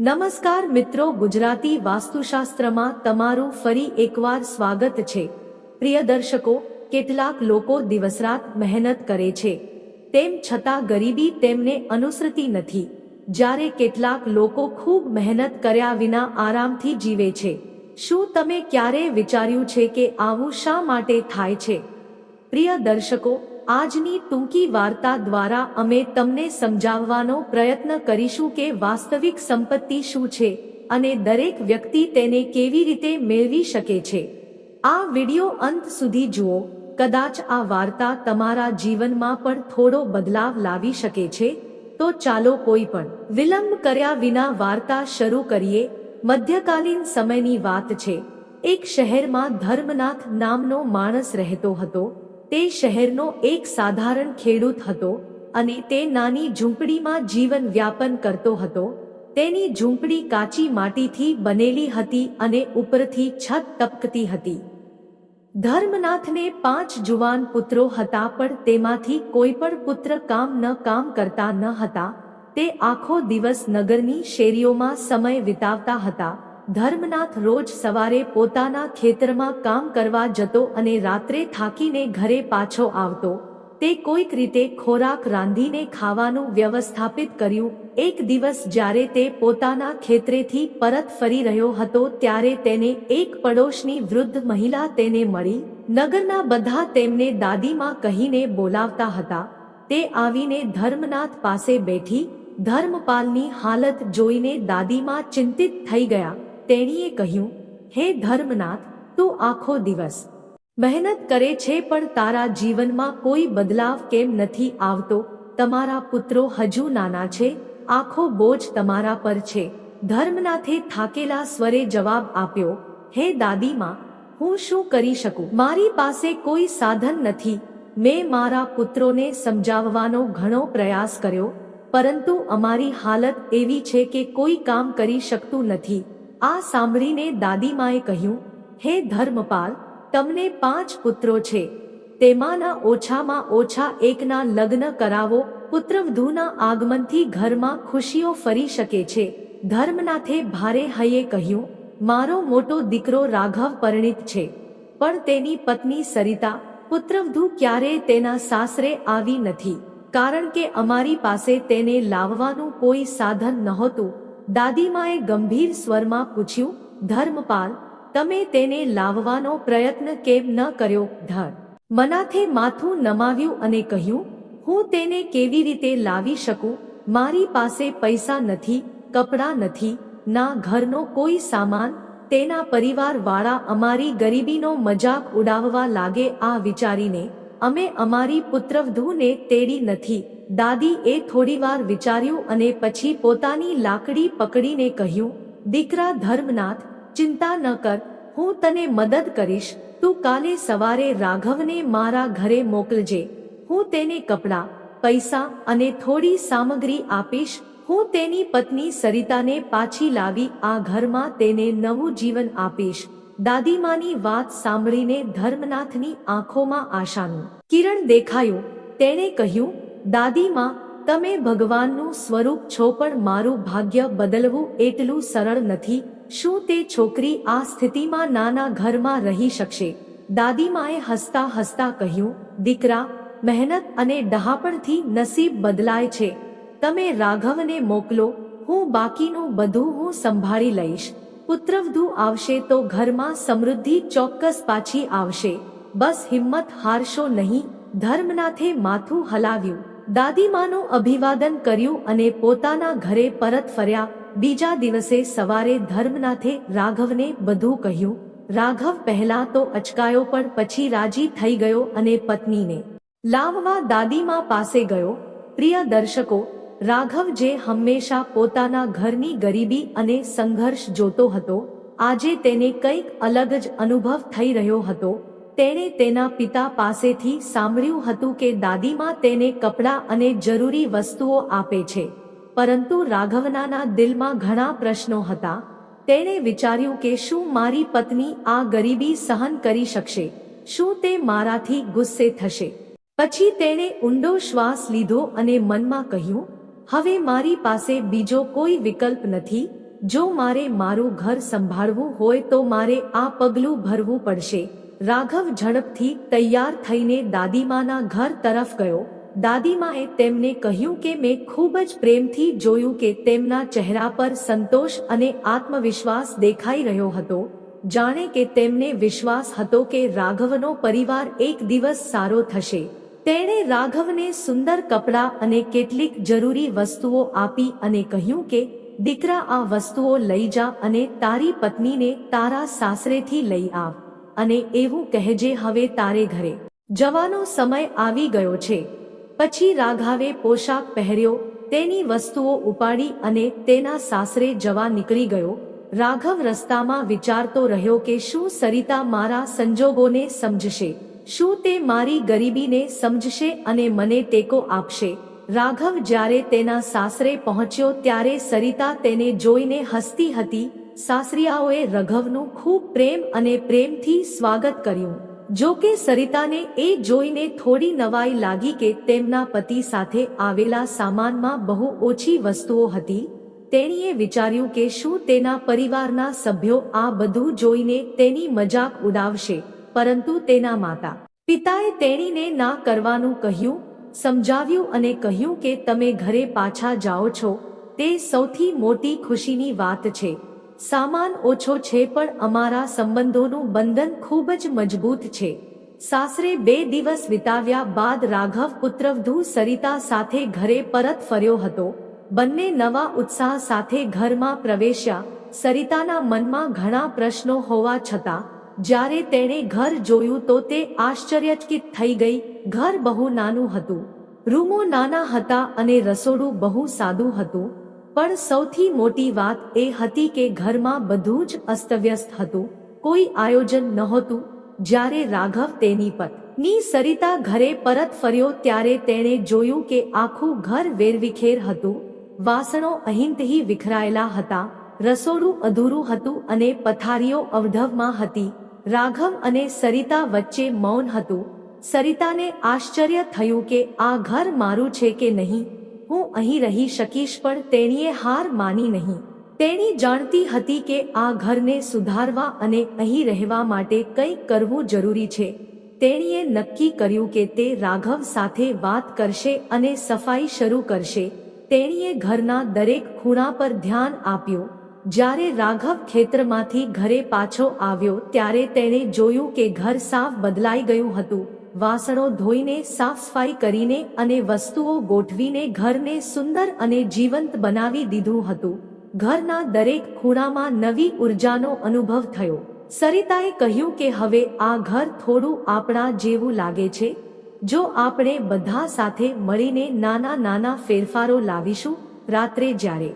નમસ્કાર મિત્રો, ગુજરાતી વાસ્તુશાસ્ત્રમાં તમારું ફરી એકવાર સ્વાગત છે. પ્રિય દર્શકો, કેટલાક લોકો દિવસરાત મહેનત કરે છે. તેમ છતાં ગરીબી તેમને અનુસરતી નથી. જ્યારે કેટલાક લોકો ખૂબ મહેનત કર્યા વિના આરામથી જીવે છે. શું તમે ક્યારેય વિચાર્યું છે કે આવું શા માટે થાય છે? પ્રિય દર્શકો આજની ટૂંકી વાર્તા દ્વારા અમે તમને સમજાવવાનો પ્રયત્ન કરીશું કે વાસ્તવિક સંપત્તિ શું છે અને દરેક વ્યક્તિ તેને કેવી રીતે મેળવી શકે છે. આ વિડિયો અંત સુધી જુઓ. કદાચ આ વાર્તા તમારા જીવનમાં પણ થોડો બદલાવ લાવી શકે છે. તો ચાલો કોઈ પણ વિલંબ કર્યા વિના વાર્તા શરૂ કરીએ. મધ્યકાલીન સમયની વાત છે. એક શહેરમાં ધર્મનાથ નામનો માણસ રહેતો હતો. તે શહેરનો એક સાધારણ ખેડૂત હતો અને તે નાની ઝૂંપડીમાં જીવન વ્યાપન કરતો હતો. તેની ઝૂંપડી કાચી માટીથી બનેલી હતી અને ઉપરથી છત ટપકતી હતી. ધર્મનાથને પાંચ જુવાન પુત્રો હતા પણ તેમાંથી કોઈ પણ પુત્ર કામ ન કામ કરતા ન હતા. તે આખો દિવસ નગરની શેરીઓમાં સમય વિતાવતા હતા. ધર્મનાથ રોજ સવારે પોતાના ખેતરમાં કામ કરવા જતો અને રાત્રે થાકીને ઘરે પાછો આવતો. તે કોઈક રીતે ખોરાક રાંધીને ખાવાનું વ્યવસ્થાપિત કર્યું. એક દિવસ જ્યારે તે પોતાના ખેતરેથી પરત ફરી રહ્યો હતો ત્યારે તેને એક પડોશની વૃદ્ધ મહિલા તેને મળી. નગરના બધા તેમને દાદીમાં કહીને બોલાવતા હતા. તે આવીને ધર્મનાથ પાસે બેઠી. ધર્મપાલની હાલત જોઈને દાદીમાં ચિંતિત થઈ ગયા. તેણીએ કહ્યું, હે ધર્મનાથ, તું આખો દિવસ મહેનત કરે છે, પણ તારા જીવનમાં કોઈ બદલાવ કેમ નથી આવતો? તમારા પુત્રો હજુ નાના છે, આખો બોજ તમારા પર છે. ધર્મનાથે થાકેલા સ્વરે જવાબ આપ્યો, હે દાદીમાં, હું શું કરી શકું? મારી પાસે કોઈ સાધન નથી. મેં મારા પુત્રોને સમજાવવાનો ઘણો પ્રયાસ કર્યો, પરંતુ અમારી હાલત એવી છે કે કોઈ કામ કરી શકતું નથી. આ સાંભળીને દાદીમાએ કહ્યું, હે ધર્મપાલ, તમને પાંચ પુત્રો છે. તેમાંના ઓછામાં ઓછા એકના લગ્ન કરાવો. પુત્રવધૂના આગમનથી ઘરમાં ખુશીઓ ફરી શકે છે. ધર્મનાથે ભારે હૈયે કહ્યું, મારો મોટો દીકરો રાઘવ પરિણિત છે. પણ તેની પત્ની સરિતા, પુત્રવધુ ક્યારેય તેના સાસરે આવી નથી. કારણ કે અમારી પાસે તેને લાવવાનું કોઈ સાધન નહોતું. દાદીમાએ ગંભીર સ્વરમાં પૂછ્યું, ધર્મપાલ, તમે તેને લાવવાનો પ્રયત્ન કેમ ન કર્યો? ધર મનાથે માથું નમાવ્યું અને કહ્યું, હું તેને કેવી રીતે લાવી શકું? મારી પાસે પૈસા નથી, કપડાં નથી, ના ઘરનો કોઈ સામાન, તેના પરિવારવાળા અમારી ગરીબીનો મજાક ઉડાવવા લાગે આ વિચારીને અમે અમારી પુત્રવધૂને તેડી નથી. દાદી એ થોડીવાર વિચાર્યું અને પછી પોતાની લાકડી પકડીને કહ્યું, દીકરા ધર્મનાથ, ચિંતા ન કર, હું તને મદદ કરીશ. તું કાલે સવારે રાઘવને મારા ઘરે મોકલજે. હું તેને કપડાં, પૈસા અને થોડી સામગ્રી આપીશ. હું તેની પત્ની સરિતાને પાછી લાવી આ ઘરમાં તેને નવું જીવન આપીશ. દાદીમાની વાત સાંભળીને ધર્મનાથની આંખોમાં આશાનું કિરણ દેખાયું. તેણે કહ્યું, દાદીમાં, તમે ભગવાનનું સ્વરૂપ છો પણ મારું ભાગ્ય બદલવું એટલું સરળ નથી. શું તે છોકરી આ સ્થિતિમાં નાના ઘરમાં રહી શકશે? દાદીમાએ હસતા હસતા કહ્યું, દીકરા, મહેનત અને ડહાપણથી નસીબ બદલાય છે. તમે રાઘવને મોકલો, હું બાકીનું બધું હું સંભાળી લઈશ. પુત્રવધુ આવશે તો ઘરમાં સમૃદ્ધિ ચોક્કસ પાછી આવશે. બસ હિંમત હારશો નહીં. ધર્મનાથે માથું હલાવ્યું. દાદીમાનું અભિવાદન કર્યું અને પોતાના ઘરે પરત ફર્યા. બીજા દિવસે સવારે ધર્મનાથે રાઘવને બધું કહ્યું. રાઘવ પહેલા તો અચકાયો પણ પછી રાજી થઈ ગયો અને પત્નીને. લાવવા દાદીમા પાસે ગયો. પ્રિય દર્શકો રાઘવ જે હંમેશા પોતાના ઘરની ગરીબી અને સંઘર્ષ જોતો હતો. આજે તેને કંઈક અલગ જ અનુભવ થઈ રહ્યો હતો. તેણે તેના પિતા પાસેથી સાંભળ્યું હતું કે દાદીમાં તેને કપડાં અને જરૂરી વસ્તુઓ આપે છે. પરંતુ રાઘવનાના દિલમાં ઘણા પ્રશ્નો હતા. તેણે વિચાર્યું કે શું મારી પત્ની આ ગરીબી સહન કરી શકશે? શું તે મારાથી ગુસ્સે થશે? પછી તેણે ઊંડો શ્વાસ લીધો અને મનમાં કહ્યું હવે મારી પાસે બીજો કોઈ વિકલ્પ નથી. જો મારે મારું ઘર સંભાળવું હોય તો મારે આ પગલું ભરવું પડશે. રાઘવ ઝડપથી તૈયાર થઈને દાદીમાના ઘર તરફ ગયો. દાદીમાએ તેમને કહ્યું કે મેં ખૂબ જ પ્રેમથી જોયું કે તેમના ચહેરા પર સંતોષ અને આત્મવિશ્વાસ દેખાઈ રહ્યો હતો. જાણે કે તેમને વિશ્વાસ હતો કે રાઘવનો પરિવાર એક દિવસ સારો થશે. તેણે રાઘવને સુંદર કપડાં અને કેટલીક જરૂરી વસ્તુઓ આપી અને કહ્યું કે, દીકરા, આ વસ્તુઓ લઈ જા અને તારી પત્નીને તારા સાસરેથી લઈ આવ અને એવું કહેજે હવે તારે ઘરે. જવાનો સમય આવી ગયો છે. પછી રાઘવે પોશાક પહેર્યો, તેની વસ્તુઓ ઉપાડી અને તેના સાસરે જવા નીકળી ગયો. રાઘવ રસ્તામાં વિચારતો રહ્યો કે શું સરિતા મારા સંજોગોને સમજશે. શું તે મારી ગરીબીને સમજશે અને મને ટેકો આપશે? રાઘવ જ્યારે તેના સાસરે પહોંચ્યો ત્યારે સરિતા તેને જોઈને હસતી હતી. સાસરિયાઓએ રઘવનું ખૂબ પ્રેમ અને પ્રેમથી સ્વાગત કર્યું. જો કે સરિતાને એ જોઈને થોડી નવાઈ લાગી કે તેમના પતિ સાથે આવેલા સામાનમાં બહુ ઓછી વસ્તુઓ હતી. તેણીએ વિચાર્યું કે શું તેના પરિવારના સભ્યો આ બધું જોઈને તેની મજાક ઉડાવશે. પરંતુ તેના માતા પિતાએ તેણીને ના કરવાનું કહ્યું, સમજાવ્યું અને કહ્યું કે તમે ઘરે પાછા જાઓ છો, તે સૌથી મોટી ખુશીની વાત છે. સામાન ઓછો છે પણ અમારા સંબંધોનું બંધન ખૂબ જ મજબૂત છે. સાસરે બે દિવસ વિતાવ્યા બાદ રાઘવ પુત્રવધુ સરિતા સાથે ઘરે પરત ફર્યો હતો. બંને નવા ઉત્સાહ સાથે ઘરમાં પ્રવેશ્યા. સરિતાના મનમાં ઘણા પ્રશ્નો હોવા છતાં જ્યારે તેણે ઘર જોયું તો તે આશ્ચર્યચકિત થઈ ગઈ. ઘર બહુ નાનું હતું. રૂમો નાના હતા અને રસોડું બહુ સાદું હતું. પણ સૌથી મોટી વાત એ હતી કે ઘરમાં બધું જ અસ્તવ્યસ્ત હતું. કોઈ આયોજન નહોતું. જ્યારે રાઘવ તેની પત્ની સરિતા ઘરે પરત ફર્યો ત્યારે તેણે જોયું કે આખું ઘર વેરવિખેર હતું. વાસણો અહીંતહી વિખરાયેલા હતા. રસોડું અધૂરું હતું અને પથારીઓ અવઢવમાં હતી. રાઘવ અને સરિતા વચ્ચે મૌન હતું. સરિતાને આશ્ચર્ય થયું કે આ ઘર મારું છે કે નહીં. હું અહીં રહી શકીશ પણ તેણીએ હાર માની નહીં. તેણી જાણતી હતી કે આ ઘરને સુધારવા અને અહીં રહેવા માટે કંઈક કરવું જરૂરી છે. તેણીએ નક્કી કર્યું કે તે રાઘવ સાથે વાત કરશે અને સફાઈ શરૂ કરશે. તેણીએ ઘરના દરેક ખૂણા પર ધ્યાન આપ્યું. જ્યારે રાઘવ ખેતરમાંથી ઘરે પાછો આવ્યો ત્યારે તેણે જોયું કે ઘર સાફ બદલાઈ ગયું હતું. વાસણો ધોઈને સાફ સફાઈ કરીને અને વસ્તુઓ ગોઠવીને ઘરને સુંદર અને જીવંત બનાવી દીધું હતું. ઘરના દરેક ખૂણામાં નવી ઉર્જાનો અનુભવ થયો. સરિતાએ કહ્યું કે હવે આ ઘર થોડું આપણા જેવું લાગે છે. જો આપણે બધા સાથે મળીને નાના નાના ફેરફારો લાવીશું, રાત્રે જ્યારે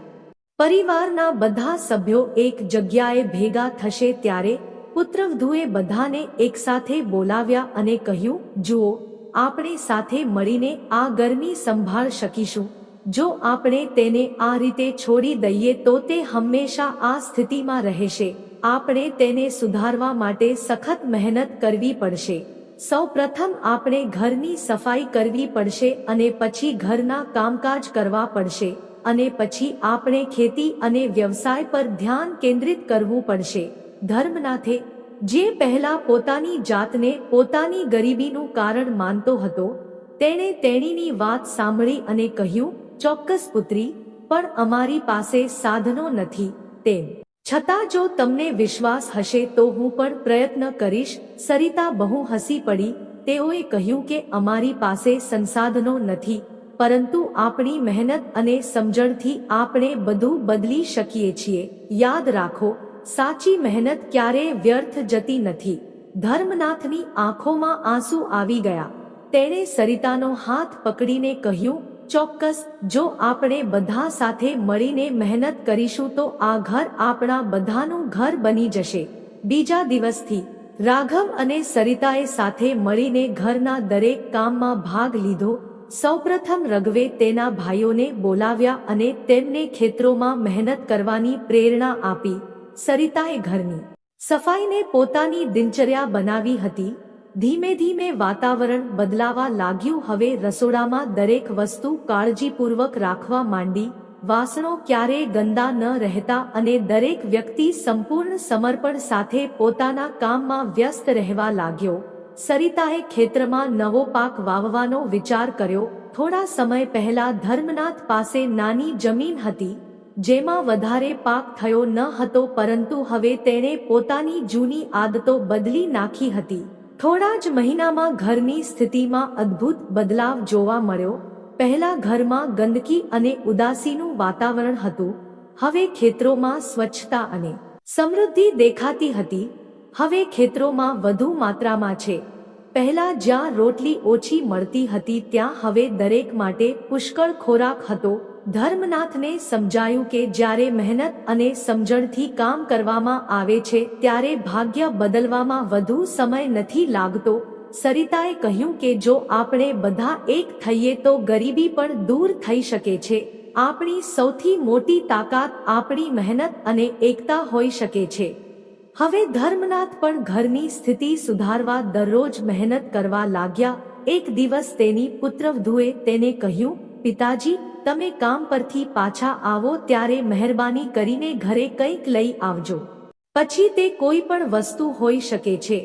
પરિવારના બધા સભ્યો એક જગ્યાએ ભેગા થશે ત્યારે પુત્રવધુએ બધાને એકસાથે બોલાવ્યા અને કહ્યું, જુઓ, આપણે સાથે મળીને આ ગરમી સંભાળ શકીશું. જો આપણે તેને આ રીતે છોડી દઈએ તો તે હંમેશા આ સ્થિતિમાં રહેશે. આપણે તેને સુધારવા માટે સખત મહેનત કરવી પડશે. સૌ પ્રથમ આપણે ઘરની સફાઈ કરવી પડશે અને પછી ઘરના કામકાજ કરવા પડશે. અને પછી આપણે ખેતી અને વ્યવસાય પર ધ્યાન કેન્દ્રિત કરવું પડશે. ધર્મનાથે જે પહેલા પોતાની જાતને પોતાની ગરીબીનું કારણ માનતો હતો, તેણે તેણીની વાત સાંભળી અને કહ્યું, ચોક્કસ પુત્રી, પણ અમારી પાસે સાધનો નથી. તેમ. છતાં જો તમને વિશ્વાસ હશે તો હું પણ પ્રયત્ન કરીશ. સરિતા બહુ હસી પડી. તેઓએ કહ્યું કે અમારી પાસે સંસાધનો નથી. પરંતુ આપણી મહેનત અને સમજણથી આપણે બધું બદલી શકીએ છીએ. યાદ રાખો, સાચી મહેનત ક્યારેય વ્યર્થ જતી નથી. ધર્મનાથની આંખોમાં આંસુ આવી ગયા. તેણે સરિતાનો હાથ પકડીને કહ્યું, ચોક્કસ, જો આપણે બધા સાથે મળીને મહેનત કરીશું તો આ ઘર આપણા બધાનું ઘર બની જશે. બીજા દિવસથી, રાઘવ અને સરિતાએ સાથે મળીને ઘરના દરેક કામમાં ભાગ લીધો સૌપ્રથમ રઘવે તેના ભાઈઓને બોલાવ્યા અને તેમને ખેતરોમાં મહેનત કરવાની પ્રેરણા આપી સરિતાએ ઘરની સફાઈને પોતાની દિનચર્યા બનાવી હતી. ધીમે ધીમે વાતાવરણ બદલાવા લાગ્યું. હવે રસોડામાં દરેક વસ્તુ કાળજીપૂર્વક રાખવા માંડી. વાસણો ક્યારેય ગંદા ન રહેતા અને દરેક વ્યક્તિ સંપૂર્ણ સમર્પણ સાથે પોતાના કામમાં વ્યસ્ત રહેવા લાગ્યો. સરિતાએ ખેતરમાં નવો પાક વાવવાનો વિચાર કર્યો. થોડા સમય પહેલા ધર્મનાથ પાસે નાની જમીન હતી, જેમાં વધારે પાક થયો ન હતો, પરંતુ હવે તેણે પોતાની જૂની આદતો બદલી નાખી હતી. થોડા જ મહિનામાં ઘરની સ્થિતિમાં અદ્ભુત બદલાવ જોવા મળ્યો. પહેલા ઘરમાં ગંદકી અને ઉદાસીનું વાતાવરણ હતું, હવે ખેતરોમાં સ્વચ્છતા અને સમૃદ્ધિ દેખાતી હતી. હવે ખેતરોમાં વધુ માત્રામાં છે. પહેલા જ્યાં રોટલી ઓછી મળતી હતી ત્યાં હવે દરેક માટે પુષ્કળ ખોરાક હતો. ધર્મનાથને સમજાયું કે જ્યારે મહેનત અને સમજણથી કામ કરવામાં આવે છે ત્યારે ભાગ્ય બદલવામાં વધુ સમય નથી લાગતો. સરિતાએ કહ્યું કે જો આપણે બધા એક થઈએ તો ગરીબી પણ દૂર થઈ શકે છે. આપણી સૌથી મોટી તાકાત આપણી મહેનત અને એકતા હોઈ શકે છે. હવે ધર્મનાથ પણ ઘરની સ્થિતિ સુધારવા દરરોજ મહેનત કરવા લાગ્યા. એક દિવસ તેની પુત્રવધુએ તેને કહ્યું, પિતાજી, તમે કામ પરથી પાછા આવો ત્યારે મહેરબાની કરીને ઘરે કંઈક લઈ આવજો. પછી તે કોઈ પણ વસ્તુ હોઈ શકે છે.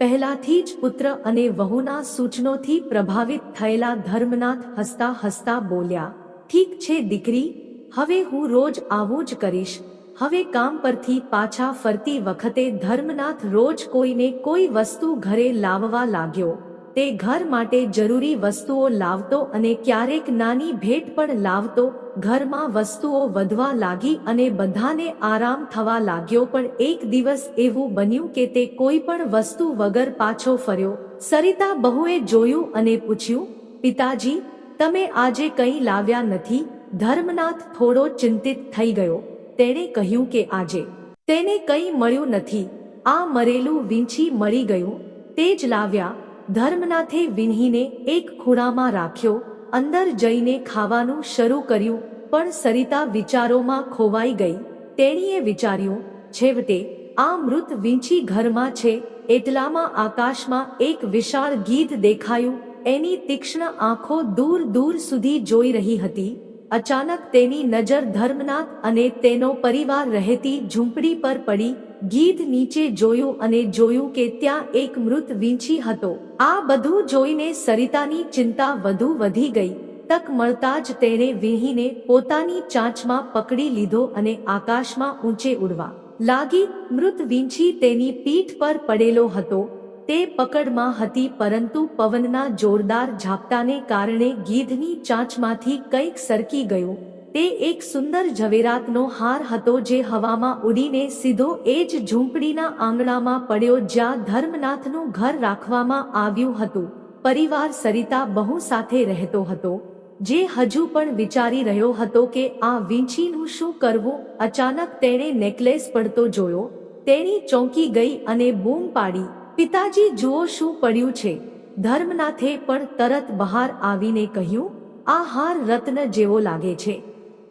પહેલાથી જ પુત્ર અને વહુના સૂચનોથી પ્રભાવિત થયેલા ધર્મનાથ હસતા હસતા બોલ્યા, ઠીક છે દીકરી, હવે હું રોજ આવું જ કરીશ. હવે કામ પરથી પાછા ફરતી વખતે ધર્મનાથ રોજ કોઈને કોઈ વસ્તુ ઘરે લાવવા લાગ્યો. તે ઘર માટે જરૂરી વસ્તુઓ લાવતો અને ક્યારેક નાની ભેટ પણ લાવતો, ઘરમાં વસ્તુઓ વધવા લાગી અને બધાને આરામ થવા લાગ્યો પણ એક દિવસ એવું બન્યું કે તે કોઈ પણ વસ્તુ વગર પાછો ફર્યો. સરિતા બહુએ જોયું અને પૂછ્યું, પિતાજી, તમે આજે કંઈ લાવ્યા નથી? ધર્મનાથ થોડો ચિંતિત થઈ ગયો. તેણે કહ્યું કે આજે તેને કંઈ મળ્યું નથી. આ મરેલું વીંછી મળી ગયું. તે જ લાવ્યા, ધર્મનાથે વિન્હીને એક ખૂણામાં રાખ્યો, અંદર જઈને ખાવાનું શરૂ કર્યું, પણ સરિતા વિચારોમાં ખોવાઈ ગઈ. તેણીએ વિચાર્યું, છેવટે આ મૃત વીંછી ઘરમાં છે, એટલામાં આકાશમાં એક વિશાળ ગીધ દેખાયું, એની તીક્ષ્ણ આંખો દૂર દૂર સુધી જોઈ રહી હતી. અચાનક તેની નજર ધર્મનાથ અને તેનો પરિવાર રહેતી ઝૂંપડી પર પડી, ગીધ નીચે જોયું અને જોયું કે ત્યાં એક મૃત વીંછી હતો. આ બધું જોઈને સરિતાની ચિંતા વધુ વધી ગઈ. તક મળતા જ તેણે વિહીને પોતાની ચાંચમાં પકડી લીધો અને આકાશમાં ઊંચે ઉડવા લાગી. મૃત વીંછી તેની પીઠ પર પડેલો હતો. તે પકડમાં હતી પરંતુ પવનના જોરદાર ઝાપટાને કારણે ગીધની ચાંચમાંથી કંઈક સરકી ગયું. તે એક સુંદર ઝવેરાતનો હાર હતો જે હવામાં ઉડીને સીધો એ જ ઝૂંપડીના આંગણામાં પડ્યો જ્યાં ધર્મનાથનું ઘર રાખવામાં આવ્યું હતું. પરિવાર સરિતા બહુ સાથે રહેતો હતો, જે હજુ પણ વિચારી રહ્યો હતો કે આ વીંછીનું શું કરવું? અચાનક તેણે નેકલેસ પડતો જોયો, તેણી ચોંકી ગઈ અને બૂમ પાડી. પિતાજી જુઓ શું પડ્યું છે. ધર્મનાથે પણ તરત બહાર આવીને કહ્યું, આ હાર રત્ન જેવો લાગે છે.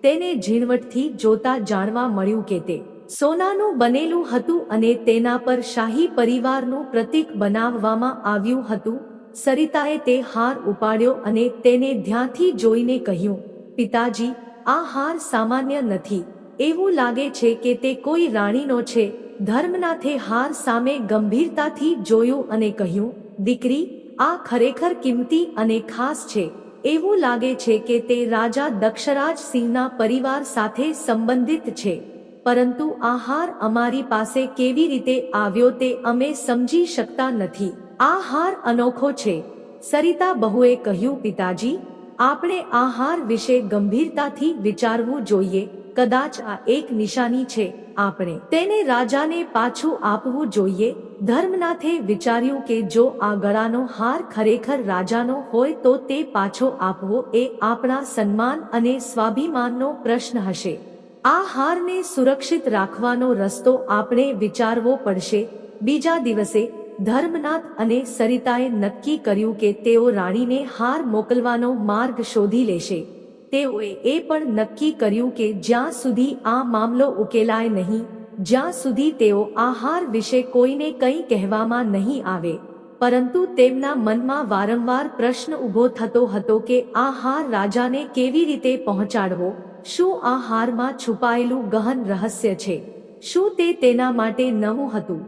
તેને ઝીણવટથી જોતા જાણવા મળ્યું કે તે સોનાનું બનેલું હતું અને તેના પર શાહી પરિવારનું પ્રતીક બનાવવામાં આવ્યું હતું. સરિતાએ તે હાર ઉપાડ્યો અને તેને ધ્યાનથી જોઈને કહ્યું, પિતાજી, આ હાર સામાન્ય નથી. એવું લાગે છે કે તે કોઈ રાણીનો છે. ધર્મનાથે હાર સામે ગંભીરતાથી જોયું અને કહ્યું, દીકરી, આ ખરેખર કિંમતી અને ખાસ છે. એવું લાગે છે કે તે રાજા દક્ષરાજ સિંહના પરિવાર સાથે સંબંધિત છે. પરંતુ આ હાર અમારી પાસે કેવી રીતે આવ્યો તે અમે સમજી શકતા નથી. આ હાર અનોખો છે. સરિતા બહુએ કહ્યું, પિતાજી, આપણે આ હાર વિશે ગંભીરતાથી વિચારવું જોઈએ. કદાચ આ એક નિશાની છે. આપણે તેને રાજાને પાછું આપવું જોઈએ. ધર્મનાથે વિચાર્યું કે જો આ ગળાનો હાર ખરેખર રાજાનો હોય તો તે પાછો આપવો એ આપણા સન્માન અને સ્વાભિમાનનો પ્રશ્ન હશે. આ હારને સુરક્ષિત રાખવાનો રસ્તો આપણે વિચારવો પડશે. બીજા દિવસે ધર્મનાથ અને સરિતાએ નક્કી કર્યું કે તેઓ રાણીને હાર મોકલવાનો માર્ગ શોધી લેશે. તેઓએ એ પણ નક્કી કર્યું કે જ્યાં સુધી આ મામલો ઉકેલાય નહીં, જ્યાં સુધી તેઓ આહાર વિશે કોઈને કંઈ કહેવામાં નહીં આવે, પરંતુ તેમના મનમાં વારંવાર પ્રશ્ન ઊભો થતો હતો કે આ હાર રાજાને કેવી રીતે પહોંચાડવો, શું આ હારમાં છુપાયેલું ગહન રહસ્ય છે, શું તે તેના માટે નવું હતું.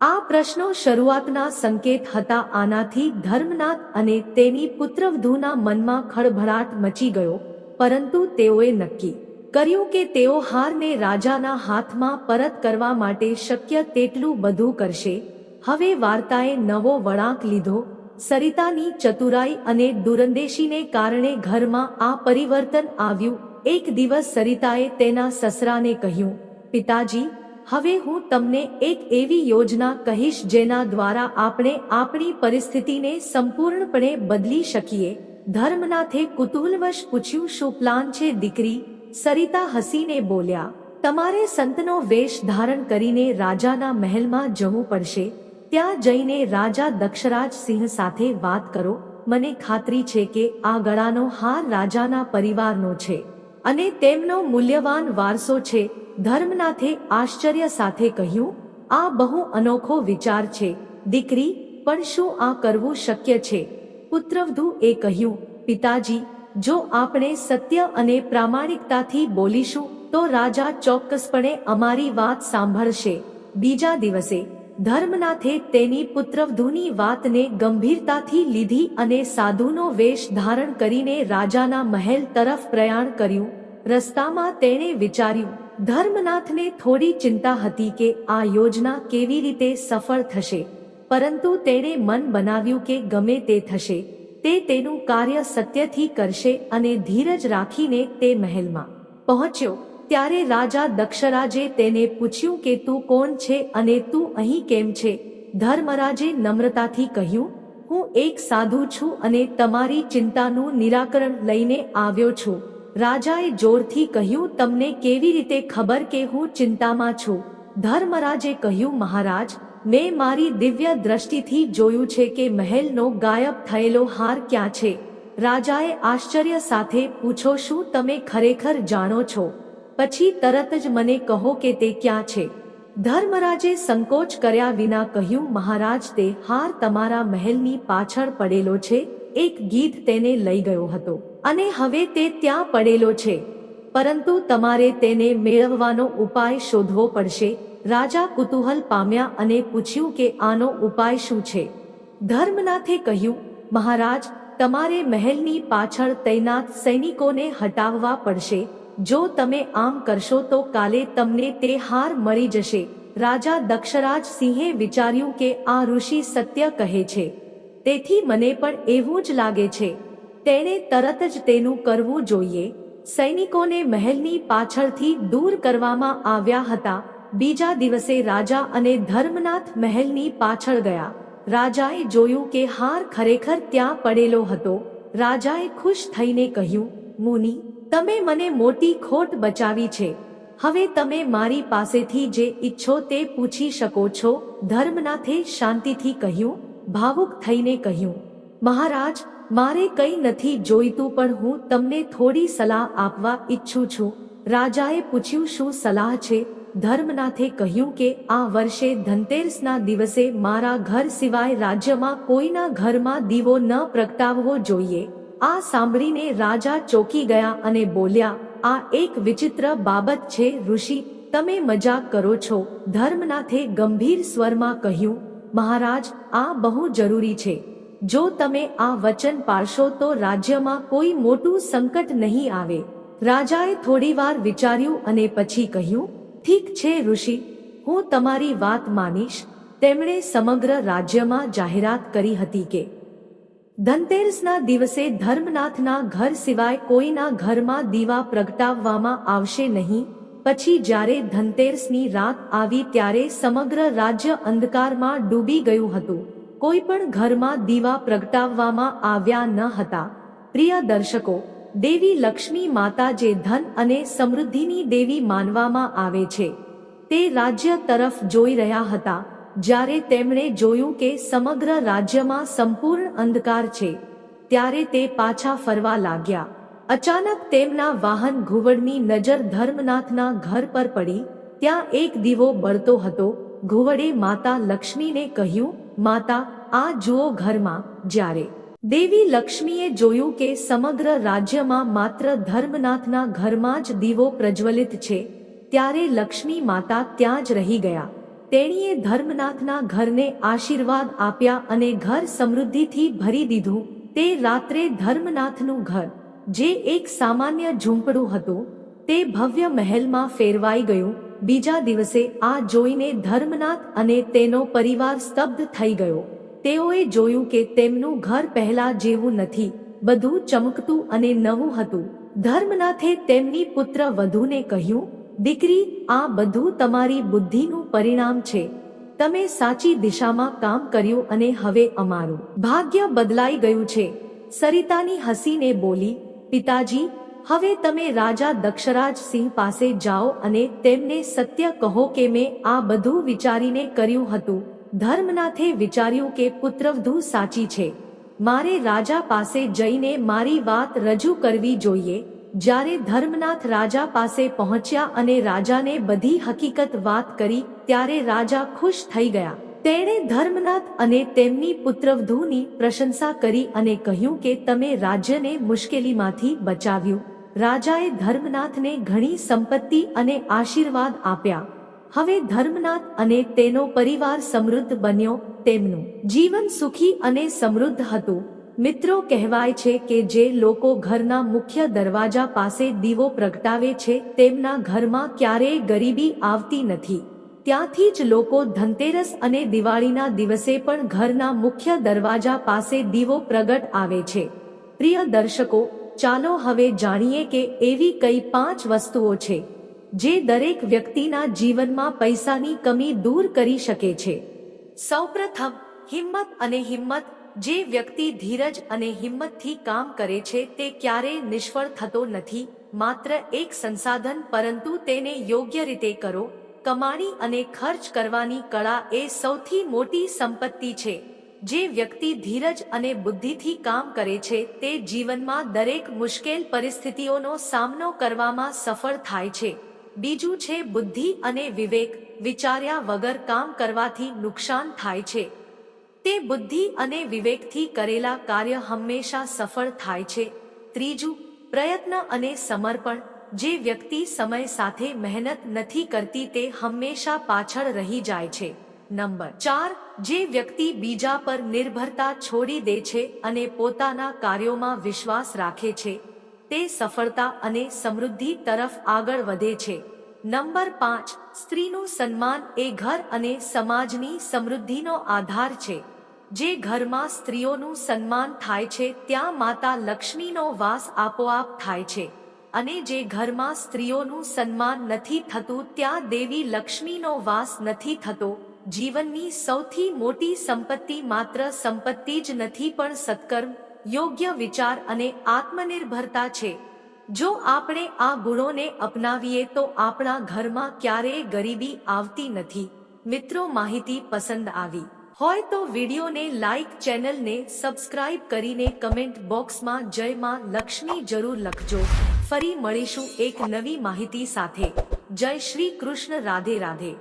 આ પ્રશ્નો શરૂઆતના સંકેત હતા. આનાથી ધર્મનાથ અને તેની પુત્રવધૂના મનમાં ખળભળાટ મચી ગયો, પરંતુ તેઓએ નક્કી કર્યું કે તેઓ હારને રાજાના હાથમાં પરત કરવા માટે શક્ય તેટલું બધું કરશે. હવે વાર્તાએ નવો વળાંક લીધો. સરિતાની ચતુરાઈ અને દુરંદેશીને કારણે ઘરમાં આ પરિવર્તન આવ્યું. એક દિવસ સરિતાએ તેના સસરાને કહ્યું, પિતાજી હવે હું તમને એક એવી યોજના કહીશ જેના દ્વારા આપણે આપણી પરિસ્થિતિને સંપૂર્ણપણે બદલી શકીએ. ધર્મનાથે કુતૂહલવશ પૂછ્યું, શું પ્લાન છે, દીકરી? સરિતા હસીને બોલ્યા, તમારે સંતનો વેશ ધારણ કરીને રાજાના મહેલમાં જવું પડશે. ત્યાં જઈને રાજા દક્ષરાજ સિંહ સાથે વાત કરો. મને ખાતરી છે કે આ ગળાનો હાર રાજાના પરિવારનો છે. અને તેમનો મૂલ્યવાન વારસો છે, ધર્મનાથે આશ્ચર્ય સાથે કહ્યું, આ બહુ અનોખો વિચાર છે, દીકરી, પણ શું આ કરવું શક્ય છે? પુત્રવધુ એ કહ્યું, પિતાજી, જો આપણે સત્ય અને પ્રામાણિકતાથી બોલીશું, તો રાજા ચોક્કસપણે અમારી વાત સાંભળશે. બીજા દિવસે ધર્મનાથે તેની પુત્રવધૂની વાતને ગંભીરતાથી લીધી અને સાધુનો વેશ ધારણ કરીને રાજાના મહેલ તરફ પ્રયાણ કર્યું. રસ્તામાં તેણે વિચાર્યું, ધર્મનાથને થોડી ચિંતા હતી કે આ યોજના કેવી રીતે સફળ થશે. પરંતુ તેણે મન બનાવ્યું કે ગમે તે થશે. તે તેનું કાર્ય સત્યથી કરશે અને ધીરજ રાખીને તે મહેલમાં પહોંચ્યો. ત્યારે રાજા દક્ષરાજે તેને પૂછ્યું કે, તું કોણ છે અને તું અહીં કેમ છે? ધર્મરાજે નમ્રતાથી કહ્યું, હું એક સાધુ છું અને તમારી ચિંતાનું નિરાકરણ લઈને આવ્યો છું. રાજાએ જોરથી કહ્યું, તમને કેવી રીતે ખબર કે હું ચિંતામાં છું? ધર્મરાજે કહ્યું, મહારાજ, મેં મારી દિવ્ય દ્રષ્ટિથી જોયું છે કે મહેલનો ગાયબ થયેલો હાર ક્યાં છે? રાજાએ આશ્ચર્ય સાથે પૂછો, શું તમે ખરેખર જાણો છો? પછી તરત જ મને કહો કે તે ક્યાં છે. ધર્મરાજે સંકોચ કર્યા વિના કહ્યું, મહારાજ, તે હાર તમારા મહેલની પાછળ પડેલો છે. એક ગીધ તેને લઈ ગયો હતો. અને હવે તે ત્યાં પડેલો છે. પરંતુ તમારે તેને મેળવવાનો ઉપાય શોધવો પડશે. રાજા કુતૂહલ પામ્યા અને પૂછ્યું કે આનો ઉપાય શું છે. ધર્મનાથે કહ્યું, મહારાજ, તમારે મહેલની પાછળ તૈનાત સૈનિકોને હટાવવા પડશે. જો તમે આમ કરશો તો કાલે તમને તે હાર મળી જશે. રાજા દક્ષરાજ સિંહે વિચાર્યું કે આ ઋષિ સત્ય કહે છે. તેથી મને પણ એવું જ લાગે છે. તેણે તરત જ તેનું કરવું જોઈએ. સૈનિકોને મહેલની પાછળથી દૂર કરવામાં આવ્યા હતા. બીજા દિવસે રાજા અને ધર્મનાથ મહેલની પાછળ ગયા. રાજાએ જોયું કે હાર ખરેખર ત્યાં પડેલો હતો. રાજાએ ખુશ થઈને કહ્યું, મુનિ તમે મને મોટી ખોટ બચાવી છે. હવે તમે મારી પાસેથી જે ઈચ્છો તે પૂછી શકો છો. ધર્મનાથે શાંતિથી કહ્યું, ભાવુક થઈને કહ્યું, મહારાજ, મારે કંઈ નથી જોઈતું, પણ હું તમને થોડી સલાહ આપવા ઈચ્છું છું. રાજાએ પૂછ્યું, શું સલાહ છે? ધર્મનાથે કહ્યું કે, આ વર્ષે ધનતેરસના દિવસે મારા ઘર સિવાય રાજ્યમાં કોઈના ઘરમાં દીવો ન પ્રગટાવવો જોઈએ. આ સાંભળીને રાજા ચોકી ગયા અને બોલ્યા, આ એક વિચિત્ર બાબત છે, ઋષિ, તમે મજાક કરો છો. ધર્મનાથે ગંભીર સ્વરમાં કહ્યું, મહારાજ, આ બહુ જરૂરી છે. જો તમે આ વચન પાળશો તો રાજ્યમાં કોઈ મોટું સંકટ નહીં આવે. રાજાએ થોડીવાર વિચાર્યું અને પછી કહ્યું, ઠીક છે, ઋષિ, હું તમારી વાત માનીશ. તેમણે સમગ્ર રાજ્યમાં જાહેરાત કરી હતી કે ધનતેરસના દિવસે ધર્મનાથના ઘર સિવાય કોઈના ઘરમાં દીવા પ્રગટાવવામાં આવશે નહીં. પછી જ્યારે ધનતેરસની રાત આવી ત્યારે સમગ્ર રાજ્ય અંધકારમાં ડૂબી ગયું હતું. કોઈ પણ ઘરમાં દીવા પ્રગટાવવામાં આવ્યા ન હતા. પ્રિય દર્શકો, દેવી લક્ષ્મી માતા જે ધન અને સમૃદ્ધિની દેવી માનવામાં આવે છે, તે રાજ્ય તરફ જોઈ રહ્યા હતા. જ્યારે તેમણે જોયું કે સમગ્ર રાજ્યમાં સંપૂર્ણ અંધકાર છે, ત્યારે તે પાછા ફરવા લાગ્યા. અચાનક તેમના વાહન ઘુવડની નજર ધર્મનાથના ઘર પર પડી. ત્યાં એક દીવો બળતો હતો. ઘુવડે માતા લક્ષ્મીને કહ્યું, માતા, આ જુઓ ઘરમાં, જ્યારે. દેવી લક્ષ્મીએ જોયું કે સમગ્ર રાજ્યમાં માત્ર ધર્મનાથના ઘરમાં જ દીવો પ્રજ્વલિત છે, ત્યારે લક્ષ્મી માતા ત્યાં જ રહી ગયા. તેણીએ ધર્મનાથના ઘરને આશીર્વાદ આપ્યા અને ઘર સમૃદ્ધિથી ભરી દીધું. તે રાત્રે ધર્મનાથનું ઘર, જે એક સામાન્ય ઝૂંપડું હતું, તે ભવ્ય મહેલમાં ફેરવાઈ ગયું. બીજા દિવસે આ જોઈને ધર્મનાથ અને તેનો પરિવાર સ્તબ્ધ થઈ ગયો. તેઓએ જોયું કે તેમનું ઘર પહેલા જેવું નથી, બધું ચમકતું અને નવું હતું. ધર્મનાથે તેમની પુત્ર વધુને કહ્યું દીકરી, આ બધું તમારી બુદ્ધિનું પરિણામ છે. તમે સાચી દિશામાં કામ કર્યું અને હવે અમારું ભાગ્ય બદલાઈ ગયું છે. સરિતાની હસીને બોલી, પિતાજી, હવે તમે રાજા દક્ષરાજ સિંહ પાસે જાઓ અને તેમને સત્ય કહો કે મેં આ બધું વિચારીને કર્યું હતું. ધર્મનાથે વિચાર્યું કે પુત્રવધુ સાચી છે. મારે રાજા પાસે જઈને મારી વાત રજૂ કરવી જોઈએ. જ્યારે ધર્મનાથ રાજા પાસે પહોંચ્યા અને રાજાને બધી હકીકત વાત કરી, ત્યારે રાજા ખુશ થઈ ગયા. તેણે ધર્મનાથ અને તેમની પુત્રવધૂની પ્રશંસા કરી અને કહ્યું કે તમે રાજ્યને મુશ્કેલીમાંથી બચાવ્યું. રાજાએ ધર્મનાથને ઘણી સંપત્તિ અને આશીર્વાદ આપ્યા. હવે ધર્મનાથ અને તેનો પરિવાર સમૃદ્ધ બન્યો. તેમનું જીવન સુખી અને સમૃદ્ધ હતું. મિત્રો કહેવાય છે કે જે લોકો ઘરના મુખ્ય દરવાજા પાસે દીવો પ્રગટાવે છે, તેમના ઘરમાં ક્યારેય ગરીબી આવતી નથી. ત્યાંથી જ લોકો ધનતેરસ અને દિવાળીના દિવસે પણ ઘરના મુખ્ય દરવાજા પાસે દીવો પ્રગટ આવે છે. પ્રિય દર્શકો, ચાલો હવે જાણીએ કે એવી કઈ પાંચ વસ્તુઓ છે, જે દરેક વ્યક્તિના જીવનમાં પૈસાની કમી દૂર કરી શકે છે. સૌપ્રથમ, હિંમત અને હિંમત જે વ્યક્તિ ધીરજ અને હિંમતથી કામ કરે છે તે ક્યારેય નિષ્ફળ થતો નથી, માત્ર એક સંસાધન પરંતુ તેને યોગ્ય રીતે કરો, કમાણી અને ખર્ચ કરવાની કળા એ સૌથી મોટી સંપત્તિ છે. જે વ્યક્તિ ધીરજ અને બુદ્ધિથી કામ કરે છે તે જીવનમાં દરેક મુશ્કેલ પરિસ્થિતિઓનો સામનો કરવામાં સફળ થાય છે. બીજું છે બુદ્ધિ અને વિવેક, વિચાર્યા વગર કામ કરવાથી નુકસાન થાય છે. તે બુદ્ધિ અને વિવેકથી કરેલા કાર્ય હંમેશા સફળ થાય છે. ત્રીજું, પ્રયત્ન અને સમર્પણ. જે વ્યક્તિ સમય સાથે મહેનત નથી કરતી તે હંમેશા પાછળ રહી જાય છે. નંબર ચાર, જે વ્યક્તિ બીજા પર નિર્ભરતા છોડી દે છે અને પોતાના કાર્યોમાં વિશ્વાસ રાખે છે, તે સફળતા અને સમૃદ્ધિ તરફ આગળ વધે છે. નંબર પાંચ, સ્ત્રીનું સન્માન એ ઘર અને સમાજની સમૃદ્ધિનો આધાર છે. જે ઘરમાં સ્ત્રીઓનું સન્માન થાય છે, ત્યાં માતા લક્ષ્મીનો વાસ આપોઆપ થાય છે. અને જે ઘરમાં સ્ત્રીઓનું સન્માન નથી થતું, ત્યાં દેવી લક્ષ્મીનો વાસ નથી થતો. જીવનની સૌથી મોટી સંપત્તિ માત્ર સંપત્તિ જ નથી, પણ સત્કર્મ, યોગ્ય વિચાર અને આત્મનિર્ભરતા છે. જો આપણે આ ગુણોને અપનાવીએ, તો આપણા ઘરમાં ક્યારેય ગરીબી આવતી નથી. મિત્રો, માહિતી પસંદ આવી. હોય તો વિડીયોને લાઈક ચેનલને સબસ્ક્રાઇબ કરીને કમેન્ટ બોક્સમાં જય માં લક્ષ્મી જરૂર લખજો. ફરી મળીશું એક નવી માહિતી સાથે. જય શ્રી કૃષ્ણ, રાધે રાધે.